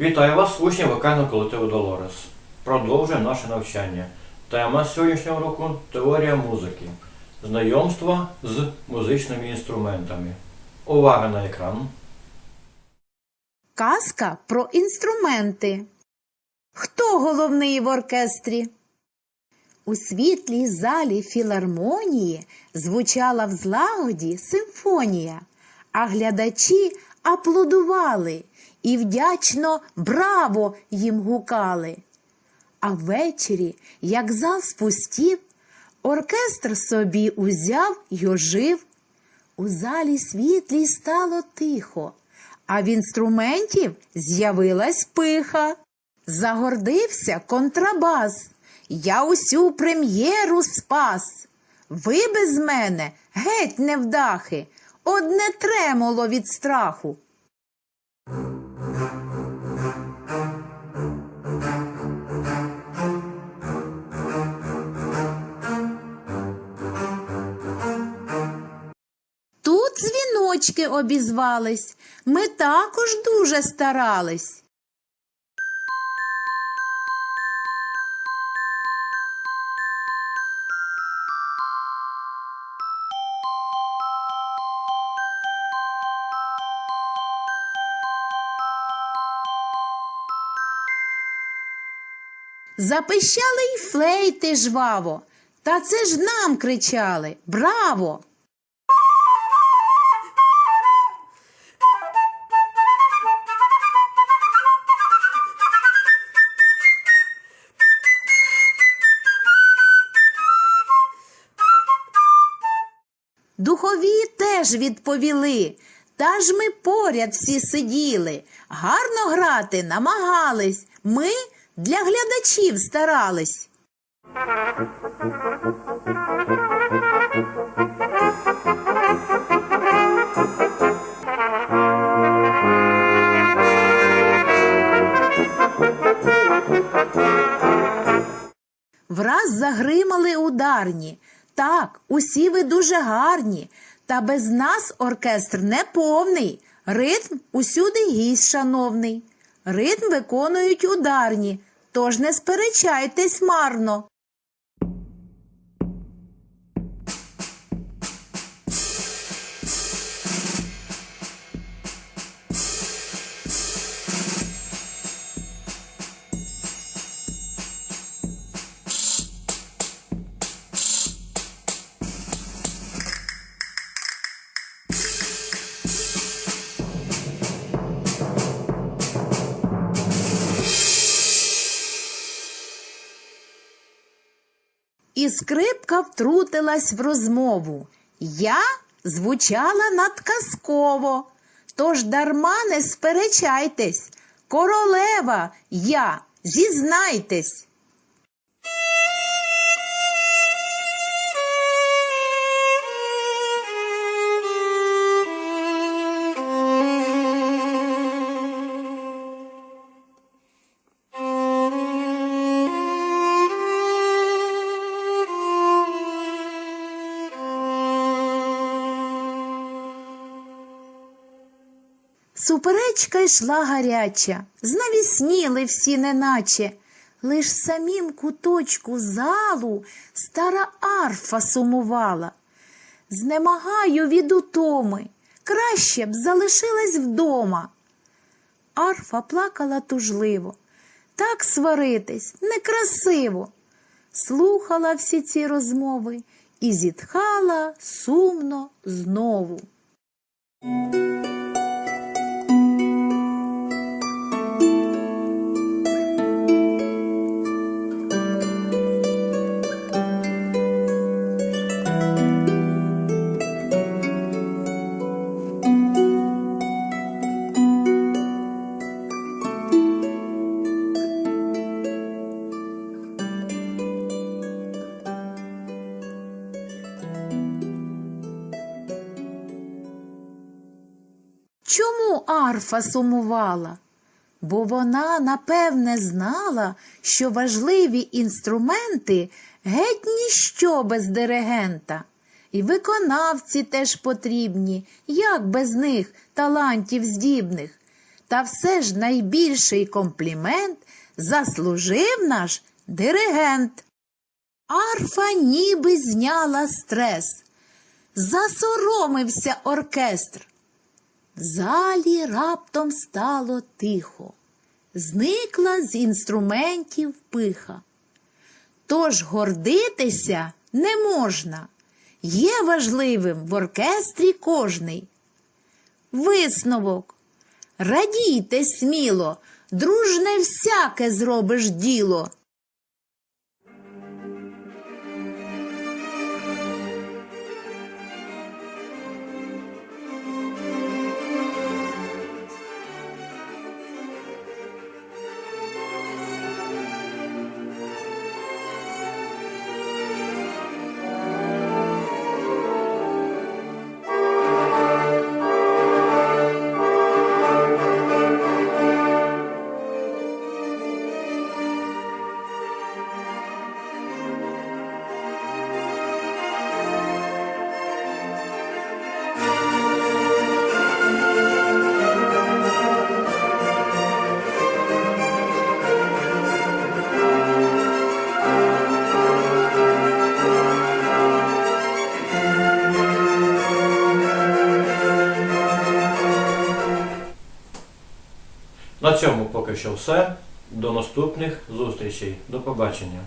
Вітаю вас, учні вокального колективу Долорес. Продовжуємо наше навчання. Тема сьогоднішнього року теорія музики. Знайомство з музичними інструментами. Увага на екран. Казка про інструменти. Хто головний в оркестрі? У світлій залі філармонії звучала в злагоді симфонія, а глядачі аплодували і вдячно браво їм гукали. А ввечері, як зал спустів, оркестр собі узяв й ожив. У залі світлій стало тихо, а в інструментів з'явилась пиха. Загордився контрабас. Я усю прем'єру спас. Ви без мене геть невдахи, одне тремоло від страху. Дзвіночки обізвались. Ми також дуже старались. Запищали й флейти жваво. Та це ж нам кричали Браво! Теж відповіли. Та ж ми поряд всі сиділи, гарно грати намагались. Ми для глядачів старались. Враз загримали ударні. Так, усі ви дуже гарні, та без нас оркестр не повний. Ритм усюди гість, шановний. Ритм виконують ударні, тож не сперечайтесь марно. І скрипка втрутилась в розмову. Я звучала надказково. Тож дарма не сперечайтесь. Королева я, зізнайтесь. Суперечка йшла гаряча, знавісніли всі неначе. Лиш самім куточку залу стара арфа сумувала. Знемагаю від утоми, краще б залишилась вдома. Арфа плакала тужливо. Так сваритись некрасиво. Слухала всі ці розмови і зітхала сумно знову. Чому арфа сумувала? Бо вона, напевне, знала, що важливі інструменти геть ніщо без диригента. І виконавці теж потрібні, як без них талантів здібних. Та все ж найбільший комплімент заслужив наш диригент. Арфа ніби зняла стрес. Засоромився оркестр. В залі раптом стало тихо. Зникла з інструментів пиха. Тож гордитися не можна. Є важливим в оркестрі кожний. Висновок. Радійте сміло, дружне всяке зробиш діло. На цьому поки що все. До наступних зустрічей. До побачення.